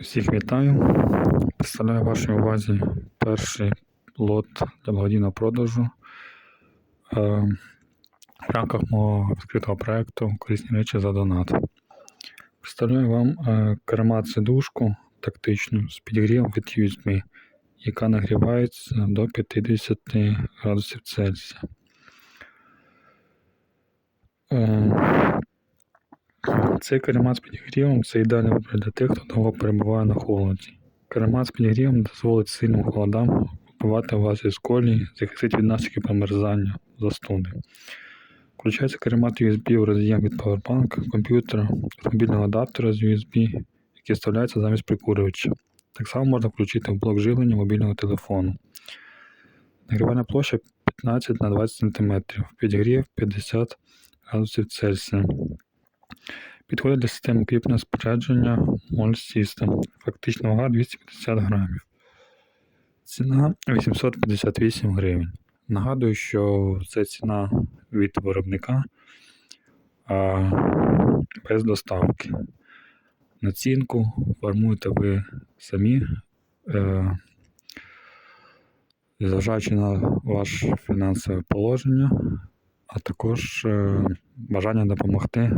Всіх вітаю. Представляю вашій увазі перший лот для благодійного продажу. Е, В рамках мого відкритого проєкту Корисні речі за донат. Представляю вам е, керамат сидушку тактичну з підігрівом від USB, яка нагрівається до 50 градусів Цельсія. Цей каремат з підігрівом це ідеальний вибір для тих, хто довго перебуває на холоді. Каремат з підігрівом дозволить сильним холодам вбивати вас із колії, захистить від наслідків промерзання, застуди. Включається каремат USB у роз'єм від Powerbank, комп'ютера, мобільного адаптера з USB, який вставляється замість прикурювача. Так само можна включити в блок живлення мобільного телефону. Нагрівальна площа 15 на 20 см, підігрів 50 градусів Цельсія. Підходить для системи кріпленого спорядження Mold System. Фактична вага 250 грамів. Ціна 858 гривень. Нагадую, що це ціна від виробника а, без доставки. Націнку формуєте ви самі, е, зважаючи на ваше фінансове положення, а також е, бажання допомогти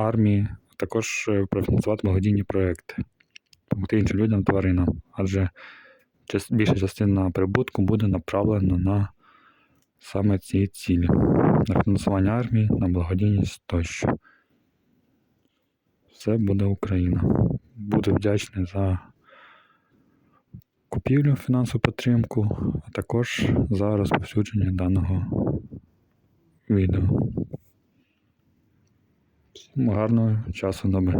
армії, а також е, профінансувати благодійні проекти, допомогти іншим людям, тваринам, адже більша частина прибутку буде направлена на саме ці цілі, на фінансування армії, на благодійність тощо. Все буде Україна. Буду вдячний за купівлю, фінансову підтримку, а також за розповсюдження даного відео. Гарного часу доби.